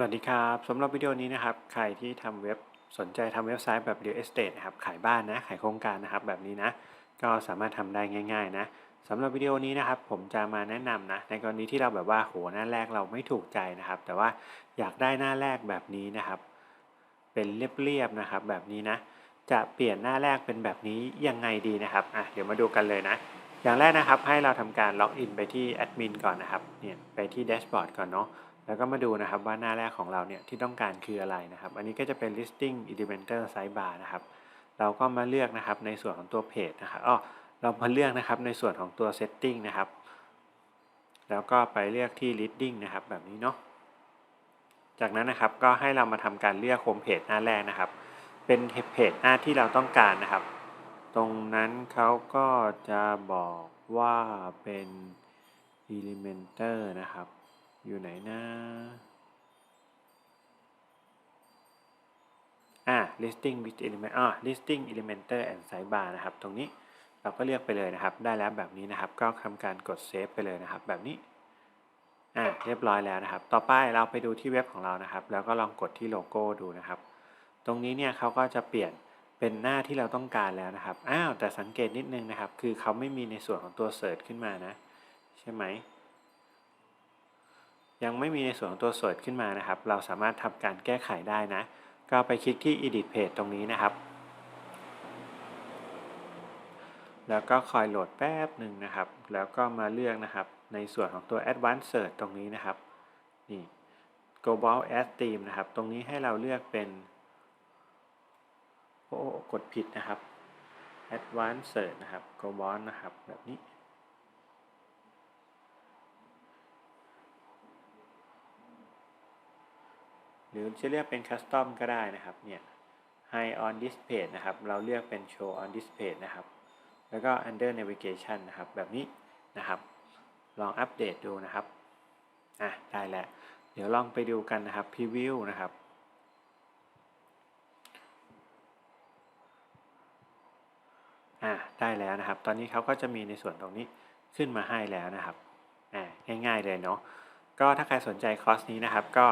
สวัสดีครับสำหรับวิดีโอนี้นะครับ ใครที่ทำเว็บสนใจทำเว็บไซต์แบบ real estate นะครับ ขายบ้านนะ ขายโครงการนะครับ แบบนี้นะ ก็สามารถทำได้ง่าย ๆ นะสำหรับวิดีโอนี้นะครับ ผมจะมาแนะนำนะ ในกรณีที่เราแบบว่าโหหน้าแรกเราไม่ถูกใจนะครับ แต่ว่าอยากได้หน้าแรกแบบนี้นะครับ เป็นเรียบๆนะครับ แบบนี้นะ จะเปลี่ยนหน้าแรกเป็นแบบนี้ยังไงดีนะครับอะเดี๋ยวมาดูกันเลยนะ อย่างแรกนะครับ ให้เราทำการล็อกอินไปที่แอดมินก่อนนะครับ เนี่ยไปที่แดชบอร์ดก่อนเนาะ แล้วก็มาดูนะครับว่าหน้าแรกของเราเนี่ยที่ต้องการคืออะไรนะครับ อันนี้ก็จะเป็น listing elementer sidebar นะครับ เราก็มาเลือกนะครับในส่วนของตัวเพจนะครับอ๋อเรามาเลือกนะครับในส่วนของตัว setting นะครับ แล้วก็ไปเลือกที่ leading นะครับ แบบนี้เนาะ จากนั้นนะครับก็ให้เรามาทำการเลือกโฮมเพจหน้าแรกนะครับ เป็นเพจหน้าที่เราต้องการนะครับ ตรงนั้นเขาก็จะบอกว่าเป็น elementer นะครับ อยู่ไหนนะอ่า listing with element อ่า listing elementer and sidebar นะครับ ตรงนี้เราก็เลือกไปเลยนะครับ ได้แล้วแบบนี้นะครับ ก็ทำการกด save ไปเลยนะครับ แบบนี้อ่าเรียบร้อยแล้วนะครับ ต่อไปเราไปดูที่เว็บของเรานะครับ แล้วก็ลองกดที่โลโก้ดูนะครับ ตรงนี้เนี่ยเขาก็จะเปลี่ยนเป็นหน้าที่เราต้องการแล้วนะครับ อ้าว แต่สังเกตนิดนึงนะครับ คือเขาไม่มีในส่วนของตัว search ขึ้นมานะ ใช่ไหม ยังไม่มีในส่วนของตัว search ขึ้นมานะครับ เราสามารถทำการแก้ไขได้นะ ก็ไปคลิกที่ edit page ตรงนี้นะครับ แล้วก็คอยโหลดแป๊บหนึ่งนะครับ แล้วก็มาเลือกนะครับ ในส่วนของตัว advanced search ตรงนี้นะครับ นี่ global ad theme นะครับ ตรงนี้ให้เราเลือกเป็นโอ้กดผิดนะครับ advanced search นะครับ global นะครับ แบบนี้ หรือจะเรียกเป็น custom ก็ได้นะครับเนี่ย high on this page นะครับ เราเลือกเป็น show on this page นะครับ แล้วก็ under navigation นะครับ แบบนี้นะครับ ลองอัปเดตดูนะครับอะได้แล้ว เดี๋ยวลองไปดูกันนะครับ preview นะครับอ่าได้แล้วนะครับ ตอนนี้เขาก็จะมีในส่วนตรงนี้ขึ้นมาให้แล้วนะครับอ่าง่ายๆเลยเนาะก็ถ้าใครสนใจคอร์สนี้นะครับก็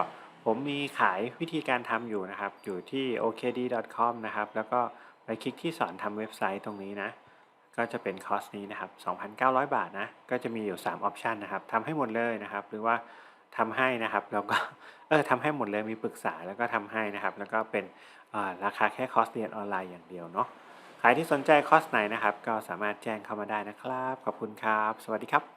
ผมมีขายวิธีการทำอยู่นะครับ อยู่ที่ okd.com นะครับ แล้วก็ไปคลิกที่สอนทำเว็บไซต์ตรงนี้นะ ก็จะเป็นคอร์สนี้นะครับ 2,900 บาทนะ ก็จะมีอยู่3ออปชันนะครับทำให้หมดเลยนะครับ หรือว่าทำให้นะครับ แล้วก็ เออทำให้หมดเลย มีปรึกษาแล้วก็ทำให้นะครับ แล้วก็เป็นราคาแค่คอร์สเรียนออนไลน์อย่างเดียวเนาะ ใครที่สนใจคอร์สไหนนะครับ ก็สามารถแจ้งเข้ามาได้นะครับ ขอบคุณครับ สวัสดีครับ